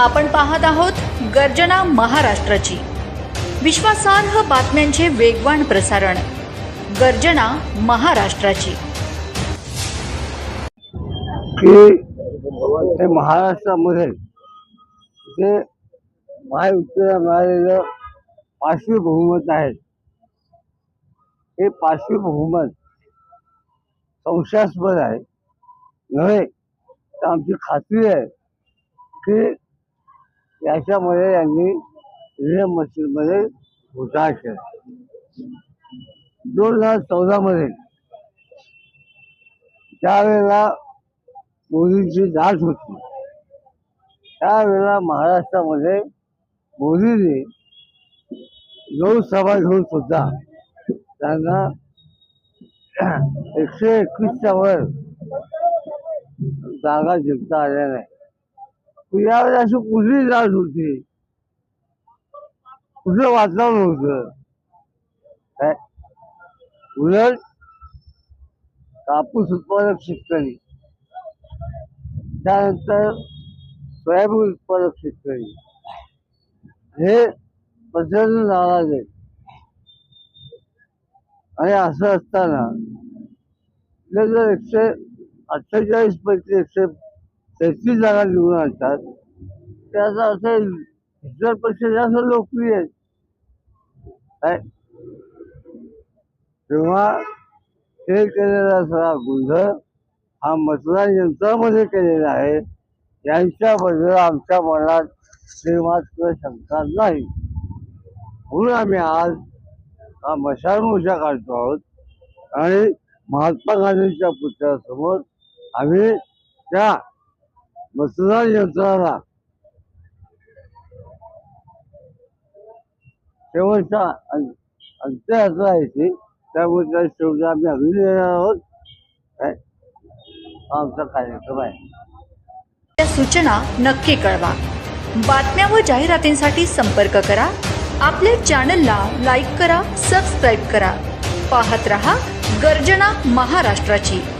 आपण पाहत आहोत गर्जना महाराष्ट्राची. विश्वासार्ह बातम्यांचे वेगवान प्रसारण. गर्जना महाराष्ट्राची. की महाराष्ट्रामध्ये जे महायुतीला मिळालेलं पाचवी बहुमत आहे. हे पाचवी बहुमत संशयास्पद आहे. नव्हे तर आमची खात्री आहे की याच्यामुळे यांनी ईव्हीएम मशीनमध्ये घोटाळा केला. दोन हजार चौदामध्ये त्यावेळेला मोदींची लाट होती. त्यावेळेला महाराष्ट्रामध्ये मोदींनी लोकसभा घेऊन सुद्धा त्यांना एकशे एकवीसच्या वर जागा जिंकता आल्या नाही. यावेळी अशी कुठली लाट होती. कुठलं वातावरण होतं? काय? उलट कापूस उत्पादक शेतकरी. त्यानंतर सोयाबीन उत्पादक शेतकरी. हे प्रचंड नाराज आहेत. आणि असं असताना जर एकशे अठ्ठेचाळीस पैकी एकशे तेहतीस जागा निवडून आणतात. त्याचा अर्थ इतरपेक्षा जास्त लोकप्रिय आहेत. काय? तेव्हा हे केलेला सगळा गोंधळ हा मतदान यंत्रामध्ये केलेला आहे. यांच्याबद्दल आमच्या मनात श्रीमात्र शंका नाही. म्हणून आम्ही आज हा मशाल मोर्चा काढतो आहोत. आणि महात्मा गांधींच्या पुतळ्यासमोर आम्ही त्या मतदान यंत्राला शेवटचा अं- अंत्य यात्रा आहे ती. त्यामुळे त्या शेवटी आम्ही अगदी आहोत. आमचा कार्यक्रम आहे. सूचना नक्की कळवा. बातम्या व जाहिरातींसाठी संपर्क करा. आपल्या चॅनलला लाईक करा सबस्क्राईब करा. पाहत रहा गर्जना महाराष्ट्राची.